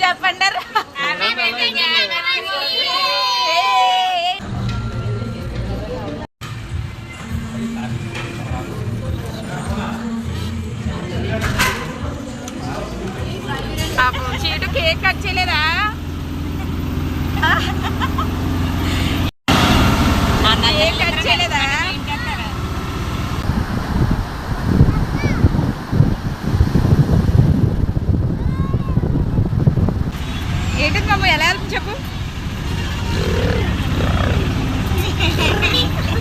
చెప్పండి ఏంటి మమ్మ ఎలా వెళ్తుంది చెప్పు.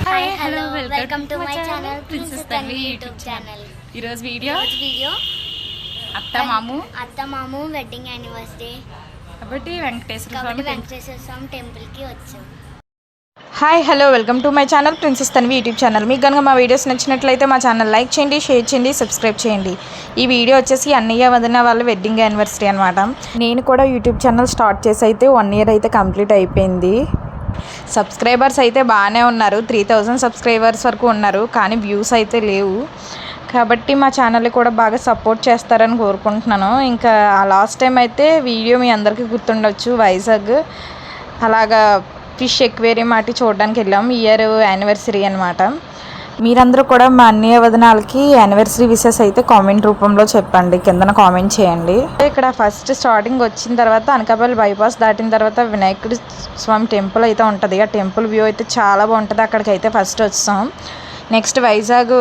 Hi hello welcome to my channel princess Tanvi YouTube channel ఈరోజు వీడియో వీడియో అత్త మాము? అత్త మాము వెడ్డింగ్ యానివర్సరీ కాబట్టి వెంకటేశ్వర స్వామి వెంకటేశ్వర స్వామి టెంపుల్కి వచ్చాం. Hi hello welcome to my channel princess Tanvi YouTube channel. మీకు కనుక మా వీడియోస్ నచ్చినట్లయితే మా ఛానల్ లైక్ చేయండి షేర్ చేయండి సబ్స్క్రైబ్ చేయండి. ఈ వీడియో వచ్చేసి అన్నయ్య వదిన వాళ్ళ వెడ్డింగ్ యానివర్సరీ అనమాట నేను కూడా యూట్యూబ్ ఛానల్ స్టార్ట్ చేసి అయితే వన్ ఇయర్ అయితే కంప్లీట్ అయిపోయింది. సబ్స్క్రైబర్స్ అయితే బాగానే ఉన్నారు. త్రీ థౌజండ్ సబ్స్క్రైబర్స్ వరకు ఉన్నారు. కానీ వ్యూస్ అయితే లేవు. కాబట్టి మా ఛానల్ కూడా బాగా సపోర్ట్ చేస్తారని కోరుకుంటున్నాను. ఇంకా లాస్ట్ టైం అయితే వీడియో మీ అందరికీ గుర్తుండొచ్చు వైజాగ్. అలాగా ఫిష్ ఎక్వేరియం అటు చూడడానికి వెళ్ళాం. ఇయర్ యానివర్సరీ అనమాట మీరందరూ కూడా మా అన్నయ్య వదనాలకి యానివర్సరీ విషెస్ అయితే కామెంట్ రూపంలో చెప్పండి. కిందన కామెంట్ చేయండి. ఇక్కడ ఫస్ట్ స్టార్టింగ్ వచ్చిన తర్వాత అనకాపల్లి బైపాస్ దాటిన తర్వాత వినాయకుడి స్వామి టెంపుల్ అయితే ఉంటుంది. ఆ టెంపుల్ వ్యూ అయితే చాలా బాగుంటుంది. అక్కడికి అయితే ఫస్ట్ వచ్చాం. నెక్స్ట్ వైజాగ్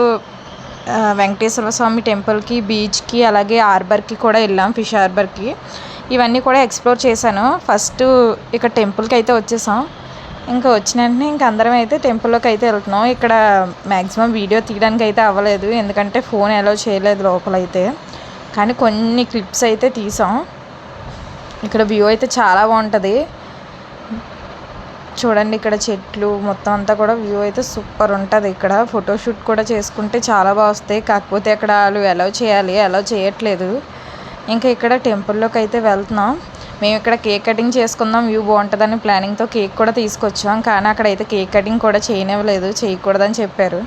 వెంకటేశ్వర స్వామి టెంపుల్కి బీచ్కి అలాగే హార్బర్కి కూడా వెళ్ళాం. ఫిష్ హార్బర్కి ఇవన్నీ కూడా ఎక్స్ప్లోర్ చేశాను. ఫస్ట్ ఇక్కడ టెంపుల్కి అయితే వచ్చేసాం. ఇంకా వచ్చిన వెంటనే ఇంక అందరం అయితే టెంపుల్లోకి అయితే వెళ్తున్నాం. ఇక్కడ మ్యాక్సిమం వీడియో తీయడానికి అయితే అవ్వలేదు. ఎందుకంటే ఫోన్ అలో చేయలేదు లోపలైతే. కానీ కొన్ని క్లిప్స్ అయితే తీసాం. ఇక్కడ వ్యూ అయితే చాలా బాగుంటుంది. చూడండి ఇక్కడ చెట్లు మొత్తం అంతా కూడా వ్యూ అయితే సూపర్ ఉంటుంది ఇక్కడ. ఫోటోషూట్ కూడా చేసుకుంటే చాలా బాగా వస్తాయి. కాకపోతే అక్కడ వాళ్ళు అలౌ చేయాలి అలౌ చేయట్లేదు. ఇంకా ఇక్కడ టెంపుల్లోకి అయితే వెళ్తున్నాం. మేము ఇక్కడ కేక్ కటింగ్ చేసుకుందాం వ్యూ బాగుంటుందని ప్లానింగ్తో కేక్ కూడా తీసుకొచ్చాం. కానీ అక్కడైతే కేక్ కటింగ్ కూడా చేయనివ్వలేదు చేయకూడదని చెప్పారు.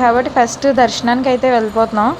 కాబట్టి ఫస్ట్ దర్శనానికి అయితే వెళ్ళిపోతున్నాం.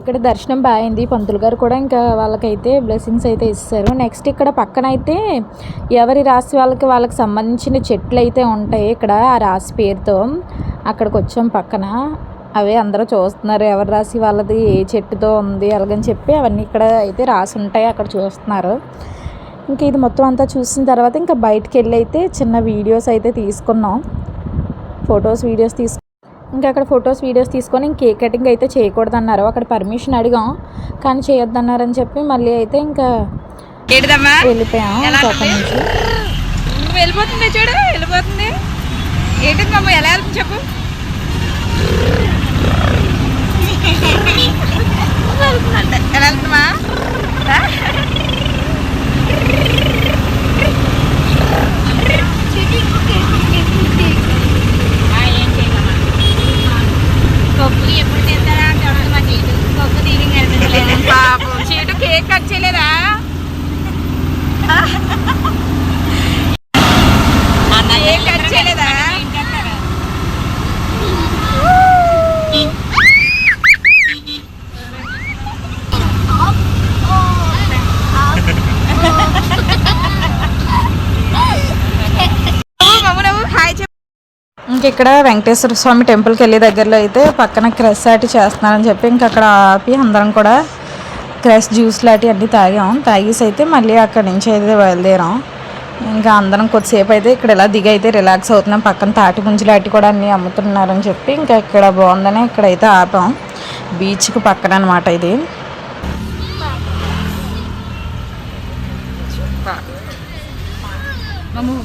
ఇక్కడ దర్శనం బాగైంది. పంతులు గారు కూడా ఇంకా వాళ్ళకైతే బ్లెస్సింగ్స్ అయితే ఇస్తారు. నెక్స్ట్ ఇక్కడ పక్కన అయితే ఎవరి రాశి వాళ్ళకి వాళ్ళకి సంబంధించిన చెట్లు అయితే ఉంటాయి. ఇక్కడ ఆ రాశి పేరుతో అక్కడికి వచ్చాం పక్కన. అవే అందరూ చూస్తున్నారు. ఎవరి రాశి వాళ్ళది ఏ చెట్టుతో ఉంది అలాగని చెప్పి అవన్నీ ఇక్కడ అయితే రాసి ఉంటాయి. అక్కడ చూస్తున్నారు. ఇంకా ఇది మొత్తం అంతా చూసిన తర్వాత ఇంకా బయటికి వెళ్ళి అయితే చిన్న వీడియోస్ అయితే తీసుకున్నాం. ఫొటోస్ వీడియోస్ తీసుకు ఇంకా అక్కడ ఫొటోస్ వీడియోస్ తీసుకొని ఇంక కేక్ కటింగ్ అయితే చేయకూడదు అన్నారు అక్కడ పర్మిషన్ అడిగాం కానీ చేయొద్దన్నారని చెప్పి మళ్ళీ అయితే ఇంకా వెళ్ళిపోయాం? నుంచి. వెళ్ళిపోతుంది చూడు వెళ్ళిపోతుంది. ఏంటి మమ్మ ఎలా వెళ్తుంది చెప్పు. వెళ్తుందంట. ఎలా వెళ్తున్నా పాపం. చీటు కేక్ కట్ చేయలేదా కేక్ కట్ చేయలేదా నువ్వు మమ్మ నువ్వు హాయ్ చెప్పు ఇంక ఇక్కడ వెంకటేశ్వర స్వామి టెంపుల్కి వెళ్ళే దగ్గరలో అయితే పక్కన క్రెస్ లాంటి చేస్తున్నారని చెప్పి ఇంక అక్కడ ఆపి అందరం కూడా క్రెస్ జ్యూస్ లాంటి అన్నీ తాగాం. తాగేసి అయితే మళ్ళీ అక్కడి నుంచి అయితే బయలుదేరాం. ఇంకా అందరం కొద్దిసేపు అయితే ఇక్కడ ఇలా దిగి అయితే రిలాక్స్ అవుతున్నాం. పక్కన తాటి పుంజు లాంటి కూడా అన్నీ అమ్ముతున్నారని చెప్పి ఇంకా ఇక్కడ బాగుందని ఇక్కడైతే ఆపాం. బీచ్కి పక్కన అనమాట ఇది. మమ్ము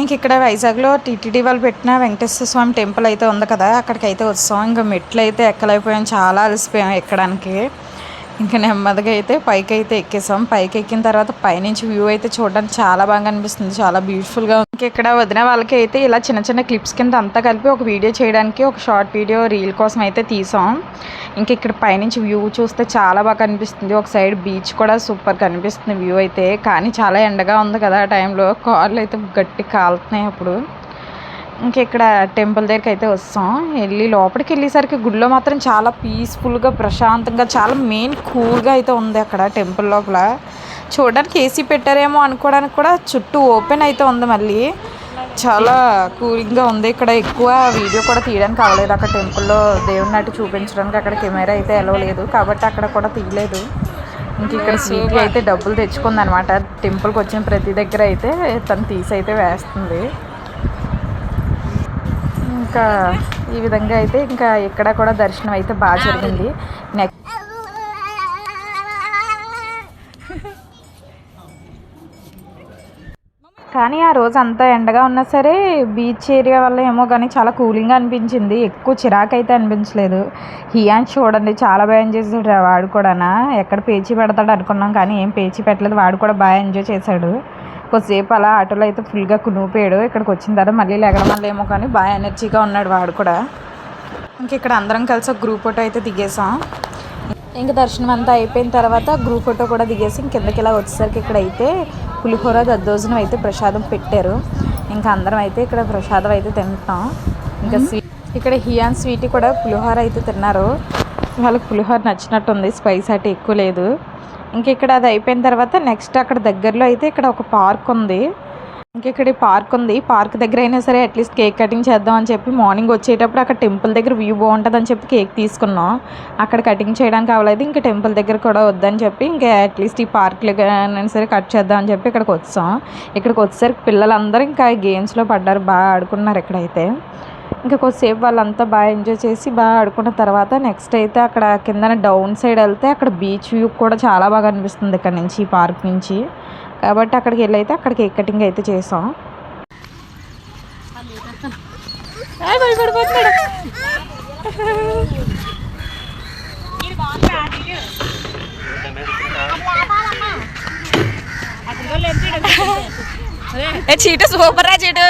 ఇంక ఇక్కడ వైజాగ్లో టీటీడీ వాళ్ళు పెట్టిన వెంకటేశ్వర స్వామి టెంపుల్ అయితే ఉంది కదా అక్కడికి అయితే ఉత్సవం. ఇంకా మెట్లు అయితే ఎక్కలైపోయాం చాలా అలసిపోయాం ఎక్కడానికి. ఇంకా నెమ్మదిగా అయితే పైకి అయితే ఎక్కేసాం. పైకి ఎక్కిన తర్వాత పైనుంచి వ్యూ అయితే చూడడానికి చాలా బాగా అనిపిస్తుంది. చాలా బ్యూటిఫుల్గా ఉంది. ఇక్కడ వదిన వాళ్ళకి అయితే ఇలా చిన్న చిన్న క్లిప్స్ కింద అంతా కలిపి ఒక వీడియో చేయడానికి ఒక షార్ట్ వీడియో రీల్ కోసం అయితే తీసాం. ఇంక ఇక్కడ పైనుంచి వ్యూ చూస్తే చాలా బాగా కనిపిస్తుంది. ఒక సైడ్ బీచ్ కూడా సూపర్ కనిపిస్తుంది వ్యూ అయితే. కానీ చాలా ఎండగా ఉంది కదా ఆ టైంలో కాళ్ళు అయితే గట్టి కాలుతున్నాయి అప్పుడు. ఇంక ఇక్కడ టెంపుల్ దగ్గరికి అయితే వస్తాం. వెళ్ళి లోపలికి వెళ్ళేసరికి గుడిలో మాత్రం చాలా పీస్ఫుల్గా ప్రశాంతంగా చాలా మెయిన్ కూల్గా అయితే ఉంది అక్కడ టెంపుల్ లోపల. చూడడానికి ఏసీ పెట్టారేమో అనుకోవడానికి కూడా చుట్టూ ఓపెన్ అయితే ఉంది మళ్ళీ. చాలా కూలింగ్గా ఉంది. ఇక్కడ ఎక్కువ వీడియో కూడా తీయడానికి అవ్వలేదు. అక్కడ టెంపుల్లో దేవుని నట్టు చూపించడానికి అక్కడ కెమెరా అయితే ఎలవలేదు కాబట్టి అక్కడ కూడా తీయలేదు. ఇంక ఇక్కడ స్వీట్ అయితే డబ్బులు తెచ్చుకుంది అనమాట టెంపుల్కి వచ్చిన ప్రతి దగ్గర అయితే తను తీసి అయితే వేస్తుంది. ఇంకా ఈ విధంగా అయితే ఇంకా ఇక్కడ కూడా దర్శనం అయితే బాగా జరిగింది. నెక్స్ట్ కానీ ఆ రోజు అంతా ఎండగా ఉన్నా సరే బీచ్ ఏరియా వల్ల ఏమో కానీ చాలా కూలింగ్ అనిపించింది. ఎక్కువ చిరాకు అయితే అనిపించలేదు. హియాన్ చూడండి చాలా బాగా ఎంజాయ్ చేశాడు వాడు కూడా ఎక్కడ పేచీ పెడతాడు అనుకున్నాం కానీ ఏం పేచీ పెట్టలేదు. వాడు కూడా బాగా ఎంజాయ్ చేశాడు. కొద్దిసేపు అలా ఆటోలో అయితే ఫుల్గా కునిపోయాడు. ఇక్కడికి వచ్చిన తర్వాత మళ్ళీ లెగడం వల్ల ఏమో కానీ బాగా ఎనర్జీగా ఉన్నాడు వాడు కూడా. ఇంక ఇక్కడ అందరం కలిసి ఒక గ్రూప్ ఫోటో అయితే దిగేసాం. ఇంకా దర్శనం అంతా అయిపోయిన తర్వాత గ్రూప్ ఫోటో కూడా దిగేసి ఇంక కిందకి ఇలా వచ్చేసరికి ఇక్కడ అయితే పులిహోర దద్దోజనం అయితే ప్రసాదం పెట్టారు. ఇంకా అందరం అయితే ఇక్కడ ప్రసాదం అయితే తింటాం ఇంకా స్వీట్ ఇక్కడ హియాన్ స్వీట్ కూడా పులిహోర అయితే తిన్నారు. వాళ్ళకి పులిహోర నచ్చినట్టుంది. స్పైస్ అయితే ఎక్కువ లేదు. ఇంక ఇక్కడ అది అయిపోయిన తర్వాత నెక్స్ట్ అక్కడ దగ్గరలో అయితే ఇక్కడ ఒక పార్క్ ఉంది. ఇంక ఇక్కడ పార్క్ ఉంది. పార్క్ దగ్గర అయినా సరే అట్లీస్ట్ కేక్ కటింగ్ చేద్దాం అని చెప్పి మార్నింగ్ వచ్చేటప్పుడు అక్కడ టెంపుల్ దగ్గర వ్యూ బాగుంటుంది అని చెప్పి కేక్ తీసుకున్నాం. అక్కడ కటింగ్ చేయడానికి అవ్వలేదు ఇంకా టెంపుల్ దగ్గర కూడా వద్దని చెప్పి ఇంకా అట్లీస్ట్ ఈ పార్క్లో సరే కట్ చేద్దాం అని చెప్పి ఇక్కడికి వచ్చాం. ఇక్కడికి వచ్చేసరికి పిల్లలందరూ ఇంకా గేమ్స్లో పడ్డారు. బాగా ఆడుకున్నారు ఇక్కడైతే. ఇంకా కొద్దిసేపు వాళ్ళంతా బాగా ఎంజాయ్ చేసి బాగా ఆడుకున్న తర్వాత నెక్స్ట్ అయితే అక్కడ కిందన డౌన్ సైడ్ వెళ్తే అక్కడ బీచ్ వ్యూ కూడా చాలా బాగా అనిపిస్తుంది ఇక్కడ నుంచి ఈ పార్క్ నుంచి. కాబట్టి అక్కడికి వెళ్ళి అయితే అక్కడ కేక్ కటింగ్ అయితే చేసాం. చీట సూపర్ రా చీటు.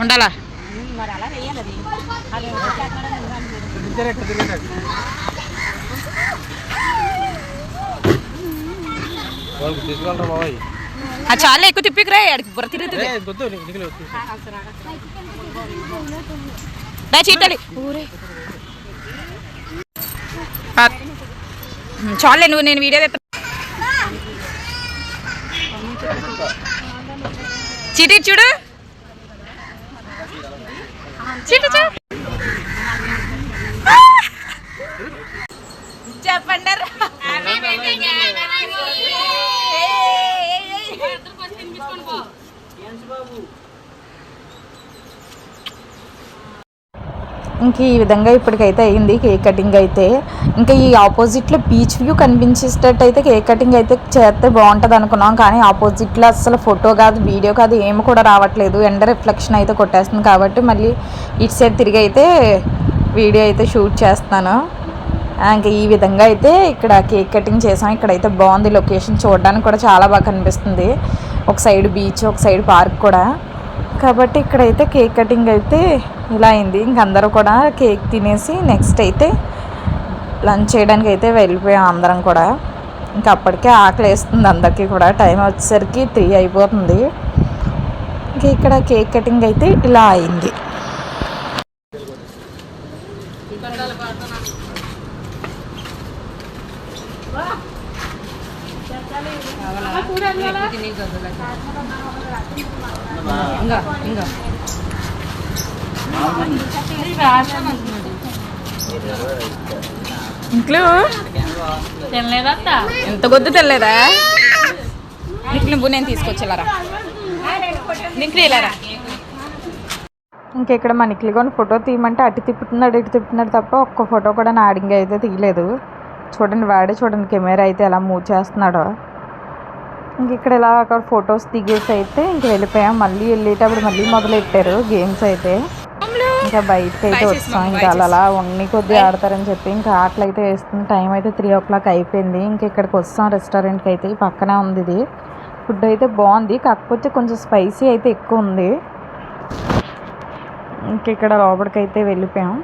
ఉండాలా? చాలా ఎక్కువ తిప్పికిరా అడిగి బుర్ర తిరుగుతుంది. చీటలి చాలే నువ్వు నేను వీడియో తెస్తా చీటి చూడు చీటి చూడు చెప్పండి ఇంక ఈ విధంగా ఇప్పటికైతే అయింది కేక్ కటింగ్ అయితే. ఇంకా ఈ ఆపోజిట్లో బీచ్ వ్యూ కనిపించేటట్టు అయితే కేక్ కటింగ్ అయితే చేస్తే బాగుంటుంది అనుకున్నాం కానీ ఆపోజిట్లో అసలు ఫోటో కాదు వీడియో కాదు ఏమి కూడా రావట్లేదు. ఎండ రిఫ్లెక్షన్ అయితే కొట్టేస్తుంది కాబట్టి మళ్ళీ ఇటు సైడ్ తిరిగి అయితే వీడియో అయితే షూట్ చేస్తాను. ఇంకా ఈ విధంగా అయితే ఇక్కడ కేక్ కటింగ్ చేసాం. ఇక్కడైతే బాగుంది లొకేషన్ చూడడానికి కూడా చాలా బాగా కనిపిస్తుంది. ఒక సైడ్ బీచ్ ఒక సైడ్ పార్క్ కూడా. కాబట్టి ఇక్కడైతే కేక్ కటింగ్ అయితే ఇలా అయింది. ఇంకందరూ కూడా కేక్ తినేసి నెక్స్ట్ అయితే లంచ్ చేయడానికి అయితే వెళ్ళిపోయాం అందరం కూడా. ఇంకా అప్పటికే ఆకలి వేస్తుంది అందరికీ కూడా. టైం వచ్చేసరికి త్రీ అయిపోతుంది. ఇంకా ఇక్కడ కేక్ కటింగ్ అయితే ఇలా అయింది. ఇంట్లో? తినలేదత్తా. ఎంత గొద్దు తెల్లేదా నీకు నువ్వు నేను తీసుకొచ్చేలారా? నీకు ఇలారా ఇంకా ఇక్కడ మనకి కొన్ని ఫోటో తీయమంటే అటు తిప్పుతున్నాడు ఇటు తిప్పుతున్నాడు తప్ప ఒక్క ఫోటో కూడా నాడింగ్ అయితే తీయలేదు. చూడండి వాడే చూడండి కెమెరా అయితే ఎలా మూవ్ చేస్తున్నాడో. ఇంక ఇక్కడ ఇలా అక్కడ ఫొటోస్ దిగేసి అయితే ఇంక వెళ్ళిపోయాం. మళ్ళీ వెళ్ళేటప్పుడు మళ్ళీ మొదలెట్టారు గేమ్స్ అయితే. ఇంకా బయటకి అయితే వచ్చాం. ఇంకా అలా అలా ఉన్ని కొద్ది ఆడతారని చెప్పి ఇంకా ఆటలు అయితే వేస్తుంది టైం అయితే త్రీ ఓ క్లాక్ అయిపోయింది. ఇంకా ఇక్కడికి వస్తాం రెస్టారెంట్కి అయితే. ఈ పక్కనే ఉంది ఇది. ఫుడ్ అయితే బాగుంది. కాకపోతే కొంచెం స్పైసీ అయితే ఎక్కువ ఉంది. ఇంక ఇక్కడ లోపలికి అయితే వెళ్ళిపోయాం.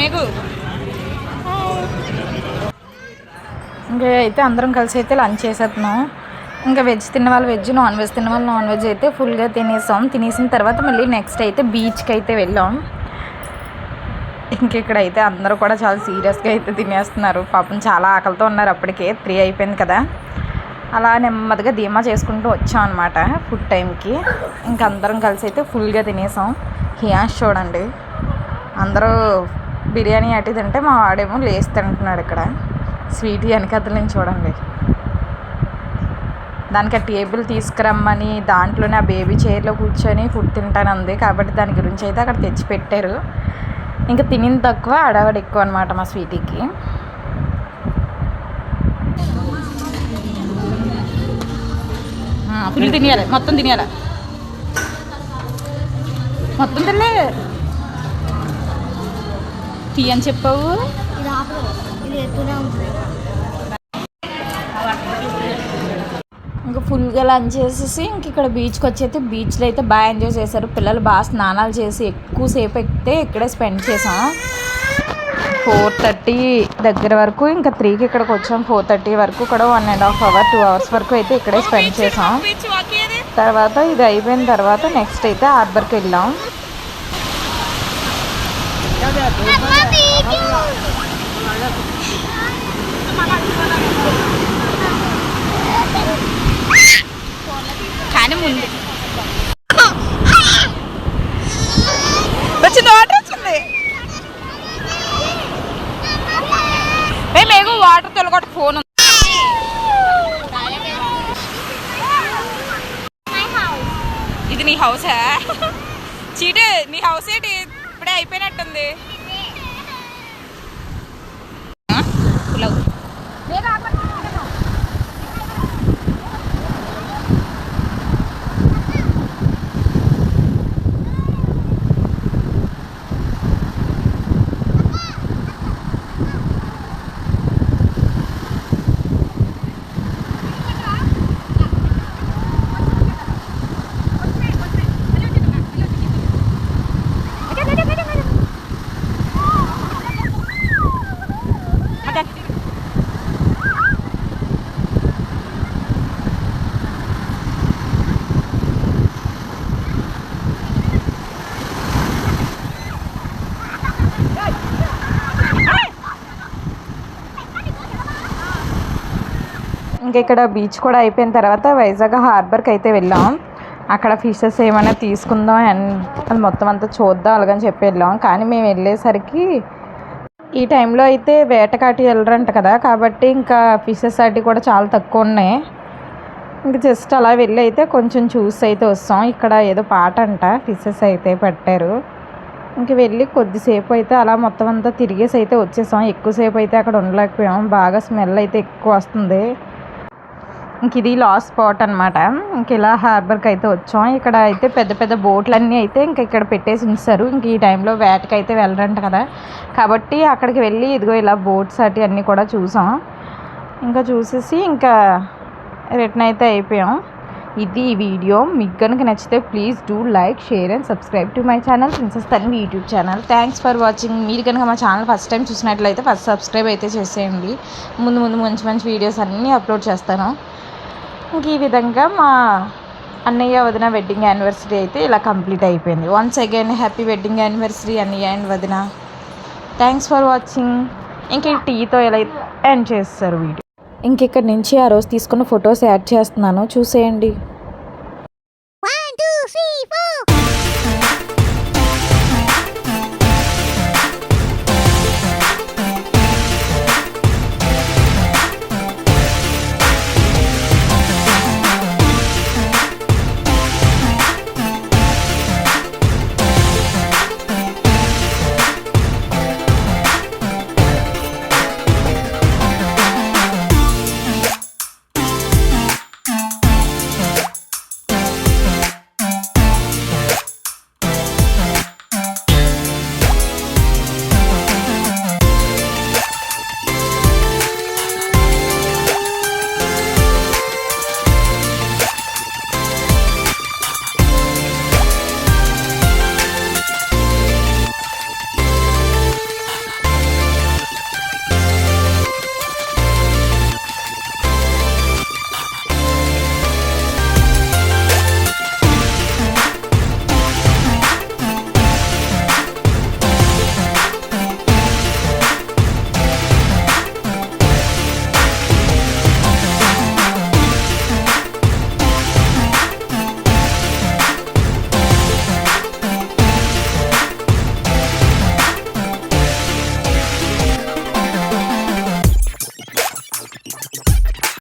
మీకు ఇంకా అయితే అందరం కలిసి అయితే లంచ్ చేసేస్తున్నాం. ఇంకా వెజ్ తిన్న వాళ్ళు వెజ్ నాన్ వెజ్ తిన్న వాళ్ళు నాన్ వెజ్ అయితే ఫుల్గా తినేసాం. తినేసిన తర్వాత మళ్ళీ నెక్స్ట్ అయితే బీచ్కి అయితే వెళ్ళాం. ఇంక అయితే అందరూ కూడా చాలా సీరియస్గా అయితే తినేస్తున్నారు. పాపం చాలా ఆకలితో ఉన్నారు అప్పటికే. త్రీ అయిపోయింది కదా. అలా నెమ్మదిగా ధీమా చేసుకుంటూ వచ్చాం అనమాట ఫుడ్ టైంకి. ఇంక అందరం కలిసి అయితే ఫుల్గా తినేసాం. హియాష్ చూడండి. అందరూ బిర్యానీ అటు తింటే మా వాడేమో లేసి తింటున్నాడు ఇక్కడ. స్వీట్ వెనకతల చూడండి. దానికి ఆ టేబుల్ తీసుకురమ్మని దాంట్లోనే ఆ బేబీ చైర్లో కూర్చొని ఫుడ్ తింటానంది కాబట్టి దాని గురించి అయితే అక్కడ తెచ్చిపెట్టారు. ఇంకా తినింది తక్కువ అడగడు ఎక్కువ అనమాట మా స్వీటీకి. ఫుల్ తినేయాలి. మొత్తం తినేయాలి. మొత్తం తినలే తీ అని చెప్పావు. ఇంకా ఫుల్గా లంచ్ చేసేసి ఇంక ఇక్కడ బీచ్కి వచ్చి అయితే బీచ్లో అయితే బాగా ఎంజాయ్ చేశారు. పిల్లలు బాగా స్నానాలు చేసి ఎక్కువసేపు ఎక్కితే ఇక్కడే స్పెండ్ చేసాం ఫోర్ థర్టీ దగ్గర వరకు ఇంకా త్రీకి ఇక్కడికి వచ్చాం. ఫోర్ థర్టీ వరకు కూడా one and half hour two hours వరకు అయితే ఇక్కడే స్పెండ్ చేసాం. తర్వాత ఇది అయిపోయిన తర్వాత నెక్స్ట్ అయితే హార్బర్కి వెళ్ళాం. కానీ ముందు. వచ్చింది వాటర్ వచ్చింది మేము వాటర్ తొలగొట్ట ఫోన్ ఉంది ఇది నీ హౌసా చీటే నీ హౌస్ ఏంటి ఇప్పుడే అయిపోయినట్టుంది ఆ? పులావ్. ఇంకా ఇక్కడ బీచ్ కూడా అయిపోయిన తర్వాత వైజాగ్ హార్బర్కి అయితే వెళ్ళాం. అక్కడ ఫిషెస్ ఏమైనా తీసుకుందాం అండ్ అది మొత్తం అంతా చూద్దాం అలాగని చెప్పి వెళ్ళాం. కానీ మేము వెళ్ళేసరికి ఈ టైంలో అయితే వేటకాటి వెళ్ళరంట కదా కాబట్టి ఇంకా ఫిషెస్ అటు కూడా చాలా తక్కువ ఉన్నాయి. ఇంకా జస్ట్ అలా వెళ్ళి అయితే కొంచెం చూసి అయితే వస్తాం. ఇక్కడ ఏదో పాట అంట ఫిషెస్ అయితే పెట్టారు. ఇంక వెళ్ళి కొద్దిసేపు అయితే అలా మొత్తం అంతా తిరిగేసి అయితే వచ్చేసాం. ఎక్కువసేపు అయితే అక్కడ ఉండలేకపోయాం. బాగా స్మెల్ అయితే ఎక్కువ వస్తుంది. ఇంక ఇది లాస్ట్ స్పాట్ అనమాట ఇంక ఇలా హార్బర్కి అయితే వచ్చాం. ఇక్కడ అయితే పెద్ద పెద్ద బోట్లన్నీ అయితే ఇంక ఇక్కడ పెట్టేసి ఉంచారు. ఇంక ఈ టైంలో వేటకి అయితే వెళ్ళరంట కదా. కాబట్టి అక్కడికి వెళ్ళి ఇదిగో ఇలా బోట్స్ అటు అన్నీ కూడా చూసాం. ఇంకా చూసేసి ఇంకా రిటర్న్ అయితే అయిపోయాం. ఇది ఈ వీడియో. మీకు కనుక నచ్చితే please do like share and subscribe to my channel princess Tanvi YouTube channel. Thanks for watching మీరు కనుక మా ఛానల్ ఫస్ట్ టైం చూసినట్లయితే ఫస్ట్ సబ్స్క్రైబ్ అయితే చేసేయండి. ముందు ముందు మంచి మంచి వీడియోస్ అన్నీ అప్లోడ్ చేస్తాను. ఇంక ఈ విధంగా మా అన్నయ్య వదిన వెడ్డింగ్ యానివర్సరీ అయితే ఇలా కంప్లీట్ అయిపోయింది. Once again happy wedding anniversary అన్నయ్య అండ్ వదిన. థ్యాంక్స్ ఫర్ వాచింగ్ ఇంకా టీతో ఎలా ఎండ్ చేస్తారు వీడియో? ఇంక ఇక్కడ నుంచి ఆ రోజు తీసుకున్న ఫొటోస్ యాడ్ చేస్తున్నాను చూసేయండి.